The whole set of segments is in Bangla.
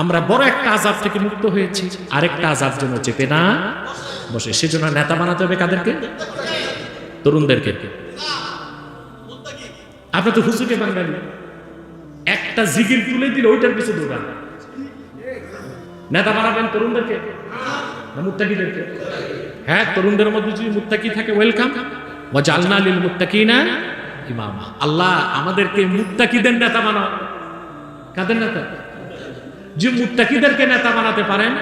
আমরা বড় একটা আজাব থেকে মুক্ত হয়েছি। আরেকটা আজাব যেন চেপে না বসে। সেজন্য নেতা বানাতে হবে কাদেরকে? তরুণদেরকে। আপনার তো হুজুকে বাঙালি। একটা জিগির তুলে দিলে ওইটার পিছনে দৌড়ান নেতা বানাবেন তরুণদেরকে? না মুত্তাকিদেরকে? হ্যাঁ তরুণদের মধ্যে যদি মুত্তাকি থাকে ওয়েলকাম ওয়াজালনা লিল মুত্তাকিনা ইমামা। আল্লাহ আমাদেরকে মুত্তাকিদের নেতা বানাও। কাদের নেতা? যে মুত্তাকিদেরকে নেতা বানাতে পারেন,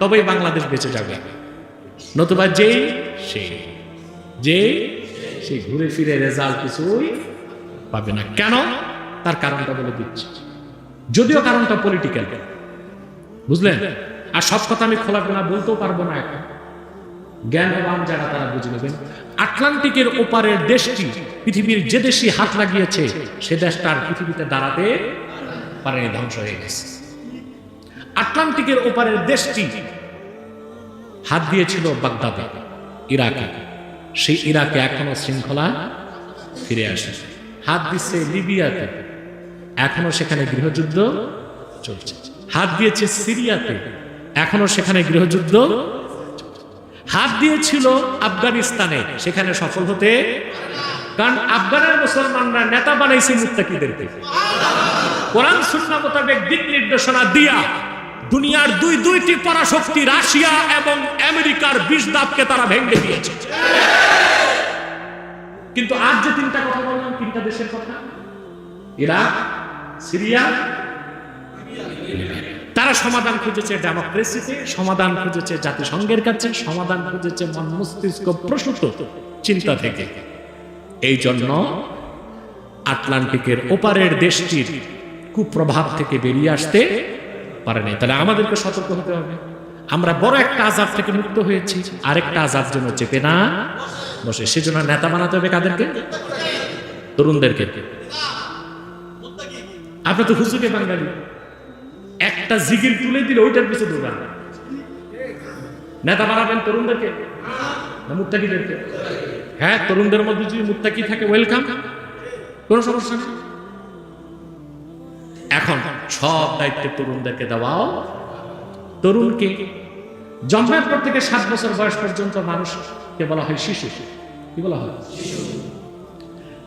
তবেই বাংলাদেশ বেঁচে যাবে। নতুবা যেই, সে। যে সে ঘুরে ফিরে রেজাল্ট কিছুই পাবে না। কেন? তার কারণটা বলে দিচ্ছি। যদিও কারণটা পলিটিক্যাল বুঝলেন? আর সব কথা আমি খোলাখোলা বলতেও পারব না এখন। জ্ঞানবান যারা, তারা বুঝে নেবেন। আটলান্টিকের ওপারের দেশটি, পৃথিবীর যে দেশই হাত লাগিয়েছে, সে দেশটা আর পৃথিবীতে দাঁড়াতে পারেনি, ধ্বংস হয়ে গেছে। আটলান্টিকের ওপারের দেশটি হাত দিয়েছিল বাগদাদে, ইরাকে। সেই ইরাকে এখনও শৃঙ্খলা ফিরে আসে হাত দিচ্ছে লিবিয়াতে। এখনও সেখানে গৃহযুদ্ধ চলছে। হাত দিয়েছে সিরিয়াতে। এখনও সেখানে গৃহযুদ্ধ হাত দিয়েছিল আফগানিস্তানে। সেখানে সফল হতে কারণ আফগানের মুসলমানরা নেতা বানাইছে মুত্তাকিদেরকে। কোরআন সুন্নাহ মোতাবেক দিক নির্দেশনা দিয়া দুনিয়ার দুই দুইটি পরাশক্তি, রাশিয়া এবং আমেরিকার বিষ দাবকে তারা ভেঙে দিয়েছে। কিন্তু আজ যে তিনটা কথা বললাম, তিনটা দেশের কথা। Iraq, Syria. তারা সমাধান খুঁজেছে ডেমোক্রেসিতে, সমাধান খুঁজেছে জাতিসংঘের কাছে, সমাধান খুঁজেছে মন মস্তিষ্ক প্রসূত চিন্তা থেকে। এই জন্য আটলান্টিকের ওপারের দেশটির কুপ্রভাব থেকে বেরিয়ে আসতে পারেনি তাহলে আমাদেরকে সতর্ক হতে হবে। আমরা বড় একটা আজাব থেকে মুক্ত হয়েছি, আরেকটা আজাব যেন চেপে না বসে। সেজন্য নেতা বানাতে হবে কাদেরকে? তরুণদেরকে। আপনার তো হুজুকে বাঙালি। একটা জিগির তুলে দিলে ওইটার পিছনে দৌড়ান। নেতা বানাবেন তরুণদেরকে? না মুত্তাকিদেরকে? হ্যাঁ তরুণদের মধ্যে যদি মুত্তাকি থাকে ওয়েলকাম কোনো সমস্যা নেই। সব দায়িত্ব তরুণদেরকে দেওয়াও তরুণকে জন্মের পর থেকে সাত বছর বয়স পর্যন্ত মানুষকে বলা হয় শিশু। কি বলা হয়?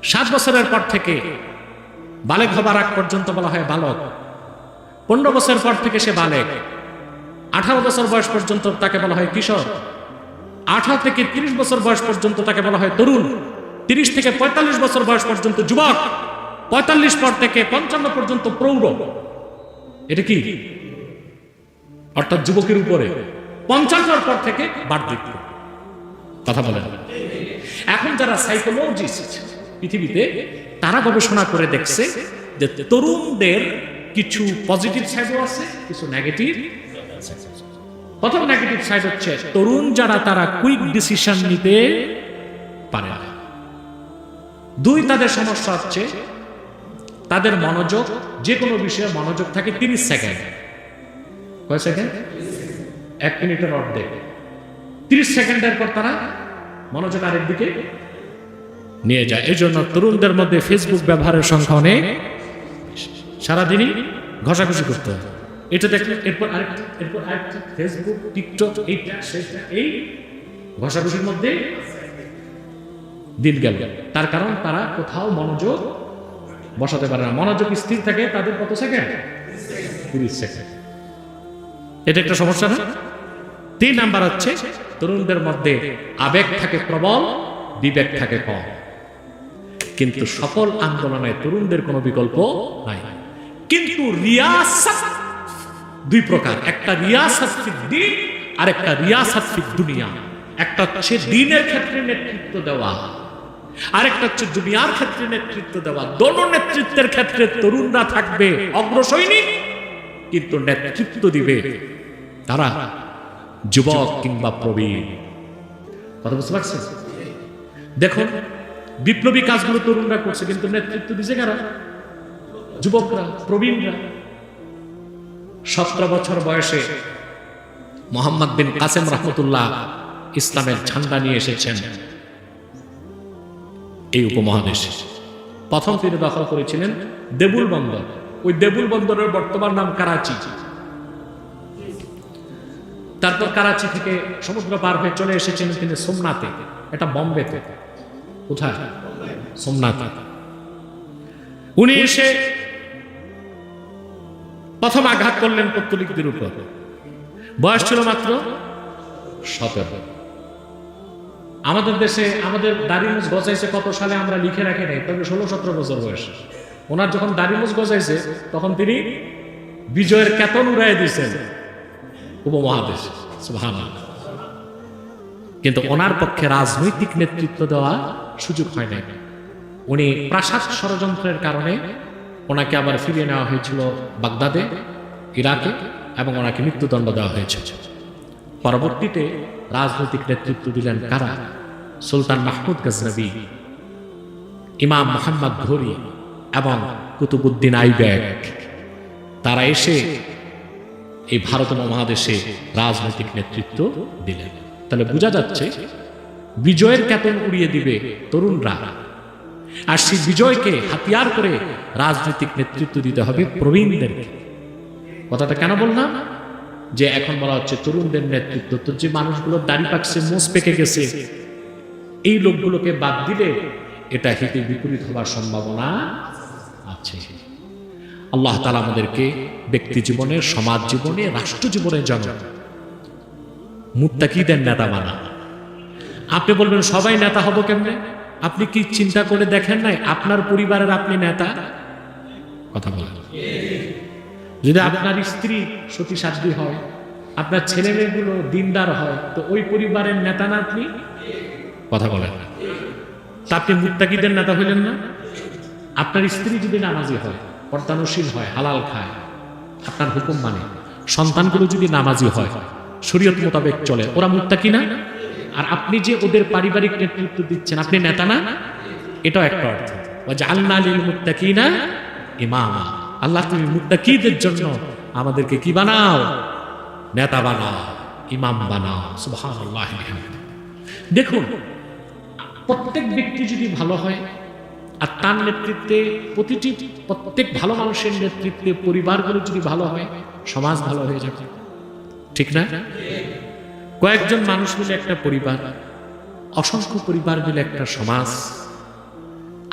সাত বছরের পর থেকে বালেক হবার আগ পর্যন্ত বলা হয় বালক। পনেরো বছর পর থেকে সে বালেক। আঠারো বছর বয়স পর্যন্ত তাকে বলা হয় কিশোর। আঠারো থেকে তিরিশ বছর বয়স পর্যন্ত তাকে বলা হয় তরুণ। তিরিশ থেকে পঁয়তাল্লিশ বছর বয়স পর্যন্ত যুবক। পঁয়তাল্লিশ পর থেকে পঞ্চান্ন পর্যন্ত প্রৌঢ়। এটা কি? অর্থাৎ যুবকের উপরে পঞ্চান্নর পর থেকে বার্ধক্য। কথা বলেন। এখন যারা সাইকোলজিস্ট পৃথিবীতে, তারা গবেষণা করে দেখছে যে তরুণদের কিছু পজিটিভ সাইডও আছে, কিছু নেগেটিভ প্রথম নেগেটিভ সাইড হচ্ছে তরুণ যারা তারা কুইক ডিসিশন নিতে পারে না। দুই তাদের সমস্যা হচ্ছে তাদের মনোযোগ, যে কোনো বিষয়ে মনোযোগ থাকে তিরিশ সেকেন্ড। কয় সেকেন্ড? এক মিনিটের অর্ধেক। তিরিশ সেকেন্ডের পর তারা মনোযোগ আরেক দিকে নিয়ে যায়। এই জন্য তরুণদের মধ্যে ফেসবুক ব্যবহারের সংখ্যা অনেক। সারাদিনই ঘষাঘষি করতে হয়। এটা দেখলে এরপর আরেকটা এরপর আরেকটা। ফেসবুক টিকটক এইটা এই ঘষাঘষির মধ্যে দিন গেল। তার কারণ তারা কোথাও মনোযোগ বসাতে পারে না। মনোযোগ স্থির থাকে তাদের কত সেকেন্ড? তিরিশ সেকেন্ড। এটা একটা সমস্যা না? তিন নাম্বার হচ্ছে, তরুণদের মধ্যে আবেগ থাকে প্রবল, বিবেক থাকে কম। কিন্তু সকল আন্দোলনে তরুণদের কোনো বিকল্প নাই। কিন্তু রিয়াসাত দুই প্রকার। একটা রিয়াসাত দিন আর একটা রিয়াসাত দুনিয়া। একটা হচ্ছে দিনের ক্ষেত্রে নেতৃত্ব দেওয়া। আরেকটা হচ্ছে দুনিয়ার ক্ষেত্রে নেতৃত্ব দেওয়া। দোনো নেতৃত্বের ক্ষেত্রে তরুণরা থাকবে অগ্রসৈনিক, কিন্তু নেতৃত্ব দিবে তারা যুবক কিংবা প্রবীণ। কথা বুঝতে পারছেন? দেখুন, বিপ্লবী কাজগুলো তরুণরা করছে, কিন্তু নেতৃত্ব দিছে কারা? যুবকরা, প্রবীণরা। সতেরো বছর বয়সে মোহাম্মদ বিন কাসেম রহমতুল্লাহ ইসলামের ঝান্ডা নিয়ে এসেছেন। এই উপমহাদেশে। প্রথম তিনি দখল করেছিলেন দেবুল বন্দর। ওই দেবুল বন্দরের বর্তমান নাম করাচি। তারপর কারাচি থেকে সমুদ্র পার হয়ে চলে এসেছেন তিনি সোমনাথে, এটা বম্বেতে। কোথায়? সোমনাথ। উনি এসে প্রথম আঘাত করলেন পত্তলিকদের উপর। বয়স ছিল মাত্র সতেরো। আমাদের দেশে আমাদের দাড়িমুজ গজাইছে কত সালে আমরা লিখে রাখি নাই, তবে ষোলো সতেরো বছর বয়স। ওনার যখন দাড়িমুজ গজাইছে, তখন তিনি বিজয়ের কেতন উড়াই দিয়েছেন উপমহাদেশ। কিন্তু ওনার পক্ষে রাজনৈতিক নেতৃত্ব দেওয়া সুযোগ হয় নাই। উনি প্রাসাদ ষড়যন্ত্রের কারণে ওনাকে আবার ফিরিয়ে নেওয়া হয়েছিল বাগদাদে, ইরাকে, এবং ওনাকে মৃত্যুদণ্ড দেওয়া হয়েছে। পরবর্তীতে রাজনৈতিক নেতৃত্ব দিলেন কারা? সুলতান মাহমুদ গজনবী, ইমাম মোহাম্মদ ঘোরি এবং কুতুবুদ্দিন আইব্যাক। তারা এসে এই ভারত মহাদেশে রাজনৈতিক নেতৃত্ব দিলেন। তাহলে বোঝা যাচ্ছে বিজয়ের কেতন উড়িয়ে দিবে তরুণরা। আর সেই বিজয়কে হাতিয়ার করে রাজনৈতিক নেতৃত্ব দিতে হবে প্রবীণদেরকে। কথাটা কেন বললাম? যে এখন বলা হচ্ছে তরুণদের নেতৃত্ব, তো যে মানুষগুলো দাড়ি পাকছে, মোষ পেকে গেছে, এই লোকগুলোকে বাদ দিলে এটা হিতে বিপরীত হবার সম্ভাবনা আছে। আল্লাহ তালা আমাদেরকে ব্যক্তি জীবনে, সমাজ জীবনে, রাষ্ট্র জীবনে যেন মুত্তাকিদের নেতা বানা। আপনি বলবেন, সবাই নেতা হব কেমনে? আপনি কি চিন্তা করে দেখেন নাই আপনার পরিবারের আপনি নেতা? কথা বলেন। যদি আপনার স্ত্রী সতী সাধ্বী হয় আপনার ছেলে মেয়েগুলো দিনদার হয় তো ওই পরিবারের নেতা না আপনি? কথা বলেন। না তা আপনি মুত্তাকিদের নেতা হইলেন না? আপনার স্ত্রী যদি নামাজি হয় পর্দানশীল হয় হালাল খায় আপনার হুকুম মানে সন্তানগুলো যদি নামাজি হয় শরীয়ত মোতাবেক চলে ওরা মুত্তাকি না? আর আপনি যে ওদের পারিবারিক নেতৃত্ব দিচ্ছেন আপনি নেতা না? এটাও একটা অর্থ। আল্লাহ লিল মুত্তাকিনা ইমামা। আল্লাহ তুমি মুত্তাকিদের জন্য আমাদেরকে কি বানাও? নেতা বানাও, ইমাম বানাও দেখুন, প্রত্যেক ব্যক্তি যদি ভালো হয়, আর তার নেতৃত্বে প্রতিটি প্রত্যেক ভালো মানুষের নেতৃত্বে পরিবারগুলো যদি ভালো হয়, সমাজ ভালো হয়ে যাবে। ঠিক না? কয়েকজন মানুষ মিলে একটা পরিবার, অসংখ্য পরিবার মিলে একটা সমাজ,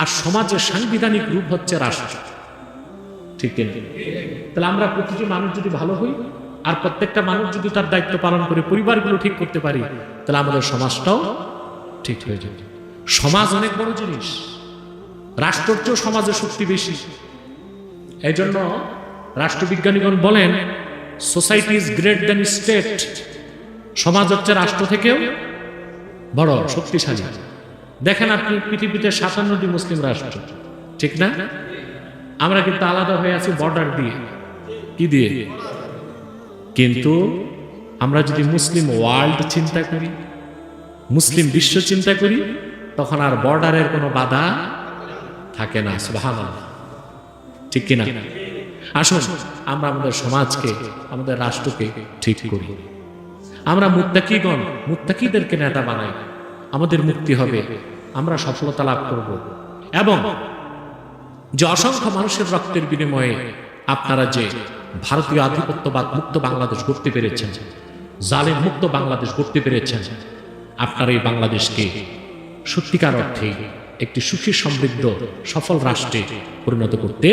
আর সমাজের সাংবিধানিক রূপ হচ্ছে রাষ্ট্র। ঠিক কিনা? তাহলে আমরা প্রতিটি মানুষ যদি ভালো হই, আর প্রত্যেকটা মানুষ যদি তার দায়িত্ব পালন করে, পরিবারগুলো ঠিক করতে পারি, তাহলে আমাদের সমাজটাও ঠিক হয়ে যাবে। সমাজ অনেক বড় জিনিস। রাষ্ট্রের চেয়েও সমাজের শক্তি বেশি। এই জন্য রাষ্ট্রবিজ্ঞানীগণ বলেন society is great than state সমাজ হচ্ছে রাষ্ট্র থেকেও বড়, শক্তিশালী। দেখেন আপনি পৃথিবীতে সাতান্নটি মুসলিম রাষ্ট্র। ঠিক না? আমরা কিন্তু আলাদা হয়ে আছি বর্ডার দিয়ে। কি দিয়ে? কিন্তু আমরা যদি মুসলিম ওয়ার্ল্ড চিন্তা করি, মুসলিম বিশ্ব চিন্তা করি, তখন আর বর্ডারের কোনো বাধা থাকে না সুবাহান ঠিক কিনা? আসুন, আমরা আমাদের সমাজকে, আমাদের রাষ্ট্রকে ঠিক করি। আমরা মুত্তাকিগণ, মুত্তাকিদেরকে নেতা বানাই। আমাদের মুক্তি হবে। আমরা সফলতা লাভ করব। এবং যে অসংখ্য মানুষের রক্তের বিনিময়ে আপনারা যে ভারতীয় আধিপত্যবাদ মুক্ত বাংলাদেশ গড়তে পেরেছেন, জালেম মুক্ত বাংলাদেশ গড়তে পেরেছেন, আপনার এই বাংলাদেশকে সত্যিকার অর্থে একটি সুখী সমৃদ্ধ সফল রাষ্ট্রে পরিণত করতে